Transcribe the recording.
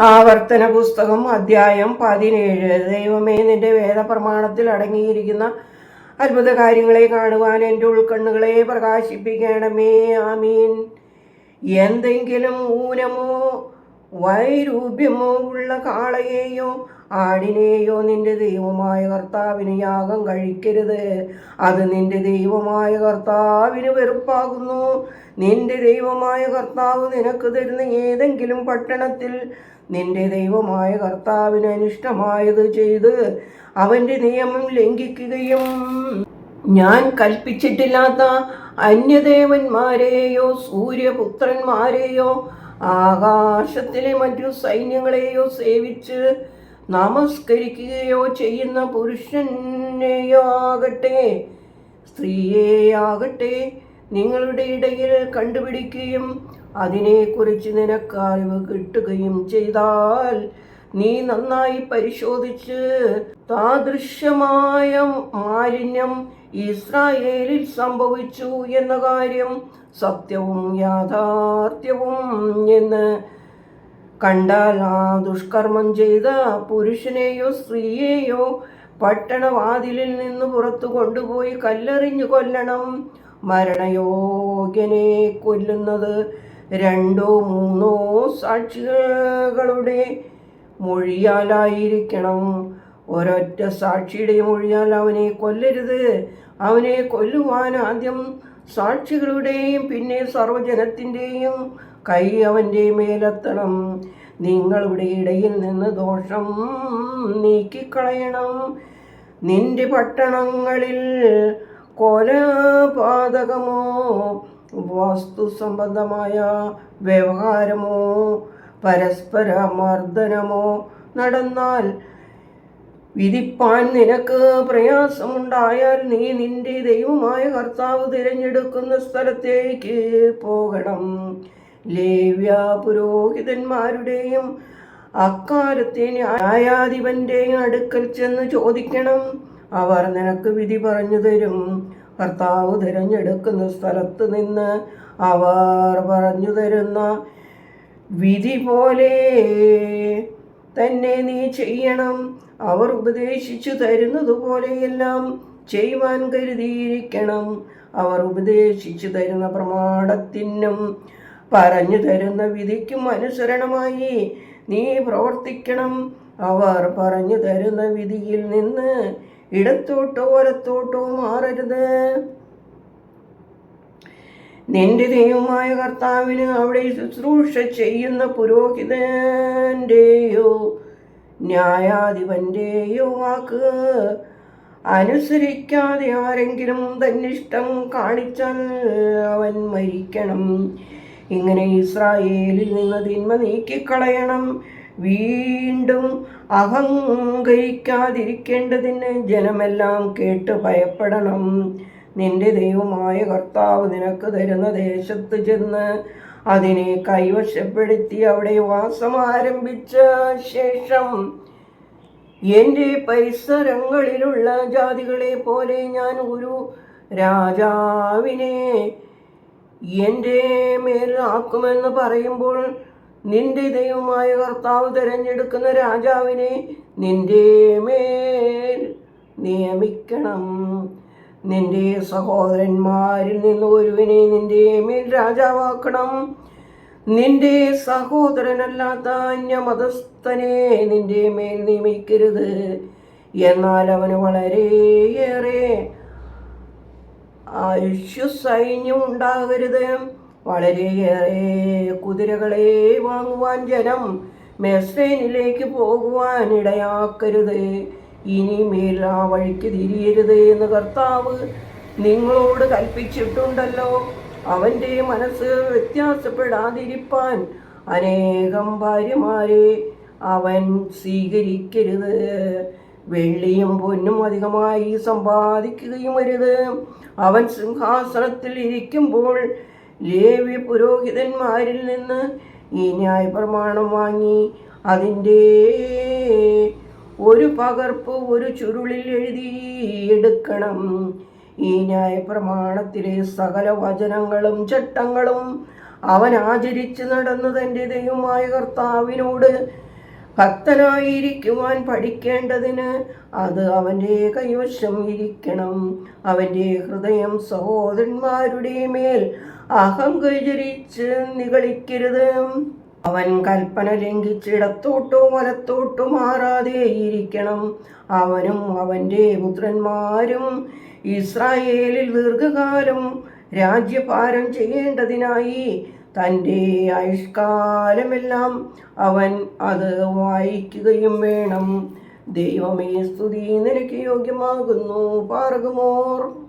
ആവർത്തന പുസ്തകം അധ്യായം പതിനേഴ്. ദൈവമേ നിന്റെ വേദപ്രമാണത്തിൽ അടങ്ങിയിരിക്കുന്ന അത്ഭുത കാര്യങ്ങളെ കാണുവാൻ എന്റെ ഉൾക്കണ്ണുകളെ പ്രകാശിപ്പിക്കണമേ. ആമീൻ. എന്തെങ്കിലും ഊനമോ വൈരൂപ്യമോ ഉള്ള കാളയെയോ ആടിനെയോ നിന്റെ ദൈവമായ കർത്താവിന് യാഗം കഴിക്കരുത്. അത് നിന്റെ ദൈവമായ കർത്താവിന് വെറുപ്പാകുന്നു. നിന്റെ ദൈവമായ കർത്താവ് നിനക്ക് തരുന്ന ഏതെങ്കിലും പട്ടണത്തിൽ നിന്റെ ദൈവമായ കർത്താവിന് അനിഷ്ടമായത് ചെയ്ത് അവന്റെ നിയമം ലംഘിക്കുകയും ഞാൻ കൽപ്പിച്ചിട്ടില്ലാത്ത അന്യദേവന്മാരെയോ സൂര്യപുത്രന്മാരെയോ ആകാശത്തിലെ മറ്റു സൈന്യങ്ങളെയോ സേവിച്ച് നമസ്കരിക്കുകയോ ചെയ്യുന്ന പുരുഷനെയോ ആകട്ടെ സ്ത്രീയെയാകട്ടെ നിങ്ങളുടെ ഇടയിൽ കണ്ടുപിടിക്കുകയും അതിനെക്കുറിച്ച് നിനക്ക് അറിവ് കിട്ടുകയും ചെയ്താൽ നീ നന്നായി പരിശോധിച്ച് താദൃശ്യമായ മാലിന്യം ഇസ്രായേലിൽ സംഭവിച്ചു എന്ന കാര്യം സത്യവും യാഥാർത്ഥ്യവും എന്ന് കണ്ടാൽ ആ ദുഷ്കർമ്മം ചെയ്ത പുരുഷനെയോ സ്ത്രീയെയോ പട്ടണവാതിലിൽ നിന്ന് പുറത്തു കൊണ്ടുപോയി കല്ലെറിഞ്ഞു കൊല്ലണം. മരണയോഗ്യനെ കൊല്ലുന്നത് രണ്ടോ മൂന്നോ സാക്ഷികളുടെ മൊഴിയാലായിരിക്കണം. ഒരൊറ്റ സാക്ഷിയുടെ മൊഴിയാൽ അവനെ കൊല്ലരുത്. അവനെ കൊല്ലുവാൻ ആദ്യം സാക്ഷികളുടെയും പിന്നെ സർവജനത്തിന്റെയും കൈ അവന്റെ മേലെത്തണം. നിങ്ങളുടെ ഇടയിൽ നിന്ന് ദോഷം നീക്കിക്കളയണം. നിന്റെ പട്ടണങ്ങളിൽ കൊലപാതകമോ വസ്തു സംബന്ധമായ വ്യവഹാരമോ? പരസ്പര മർദ്ദനമോ? നടന്നാൽ വിധിപ്പാൻ നിനക്ക് പ്രയാസമുണ്ടായാൽ നീ നിന്റെ ദൈവമായ കർത്താവ് തിരഞ്ഞെടുക്കുന്ന സ്ഥലത്തേക്ക് പോകണം. ലേവ്യ പുരോഹിതന്മാരുടെയും അക്കാലത്തെ ന്യായാധിപന്റെയും അടുക്കൽ ചെന്ന് ചോദിക്കണം. അവർ നിനക്ക് വിധി പറഞ്ഞു തരും. കർത്താവ് തിരഞ്ഞെടുക്കുന്ന സ്ഥലത്ത് നിന്ന് അവർ പറഞ്ഞു തരുന്ന വിധി പോലെ തന്നെ നീ ചെയ്യണം. അവർ ഉപദേശിച്ചു തരുന്നത് പോലെയെല്ലാം ചെയ്യുവാൻ കരുതിയിരിക്കണം. അവർ ഉപദേശിച്ചു തരുന്ന പ്രമാണത്തിനും പറഞ്ഞു തരുന്ന വിധിക്കും അനുസരണമായി നീ പ്രവർത്തിക്കണം. അവർ പറഞ്ഞു തരുന്ന വിധിയിൽ നിന്ന് ഇടത്തോട്ടോ വലത്തോട്ടോ മാറരുത്. നിന്റെ ദൈവമായ കർത്താവിന് അവിടെ ശുശ്രൂഷ ചെയ്യുന്ന പുരോഹിതന്റെയോ ന്യായാധിപന്റെയോ വാക്ക് അനുസരിക്കാതെ ആരെങ്കിലും തന്നിഷ്ടം കാണിച്ചാൽ അവൻ മരിക്കണം. ഇങ്ങനെ ഇസ്രായേലിൽ നിന്ന് തിന്മ നീക്കിക്കളയണം. വീണ്ടും അഹങ്കരിക്കാതിരിക്കേണ്ടതിന് ജനമെല്ലാം കേട്ട് ഭയപ്പെടണം. നിന്റെ ദൈവമായ കർത്താവ് നിനക്ക് തരുന്ന ദേശത്ത് ചെന്ന് അതിനെ കൈവശപ്പെടുത്തി അവിടെ വാസം ആരംഭിച്ച ശേഷം എന്റെ പരിസരങ്ങളിലുള്ള ജാതികളെ പോലെ ഞാൻ ഒരു രാജാവിനെ എന്റെ മേൽ ആക്കുമെന്ന് പറയുമ്പോൾ നിന്റെ ദൈവമായ കർത്താവ് തിരഞ്ഞെടുക്കുന്ന രാജാവിനെ നിന്റെ മേൽ നിയമിക്കണം. നിന്റെ സഹോദരന്മാരിൽ നിന്ന് ഒരുവിനെ നിന്റെ മേൽ രാജാവാക്കണം. നിന്റെ സഹോദരനല്ലാത്ത അന്യമതസ്ഥനെ നിന്റെ മേൽ നിയമിക്കരുത്. എന്നാൽ അവന് വളരെയേറെ സൈന്യം ഉണ്ടാകരുത്. വളരെയേറെ കുതിരകളെ വാങ്ങുവാൻ ജനം മെസ്സൈനിലേക്ക് പോകുവാൻ ഇടയാക്കരുത്. ഇനിമേൽ ആ വഴിക്ക് തിരിയരുത് എന്ന് കർത്താവ് നിങ്ങളോട് കൽപ്പിച്ചിട്ടുണ്ടല്ലോ. അവന്റെ മനസ്സ് വ്യത്യാസപ്പെടാതിരിപ്പാൻ അനേകം ഭാര്യമാരെ അവൻ സ്വീകരിക്കരുത്. വെള്ളിയും പൊന്നും അധികമായി സമ്പാദിക്കുകയും അരുത്. അവൻ സിംഹാസനത്തിൽ ഇരിക്കുമ്പോൾ ലേവ്യ പുരോഹിതന്മാരിൽ നിന്ന് ഈ ന്യായപ്രമാണം വാങ്ങി അതിന്റെ ഒരു പകർപ്പ് ഒരു ചുരുളിൽ എഴുതി എടുക്കണം. ഈ ന്യായപ്രമാണത്തിലെ സകല വചനങ്ങളും ചട്ടങ്ങളും അവൻ ആചരിച്ച് നടന്നു തന്റെ ദൈവമായ കർത്താവിനോട് ഭക്തനായിരിക്കുവാൻ പഠിക്കേണ്ടതിന് അത് അവന്റെ കൈവശം ഇരിക്കണം. അവന്റെ ഹൃദയം സഹോദരന്മാരുടെ മേൽ അഹങ്കരിച്ച് നികളിക്കരുത് അവൻ കൽപ്പന ലംഘിച്ചിടത്തോട്ടോ വലത്തോട്ടോ മാറാതെ ഇരിക്കണം. അവനും അവന്റെ പുത്രന്മാരും ഇസ്രായേലിൽ ദീർഘകാലം രാജ്യഭാരം ചെയ്യേണ്ടതിനായി തന്റെ ആയുഷ്കാലമെല്ലാം അവൻ അത് വായിക്കുകയും വേണം. ദൈവമേ സ്തുതി നിനക്ക് യോഗ്യമാകുന്നു. പാർഗമോർ.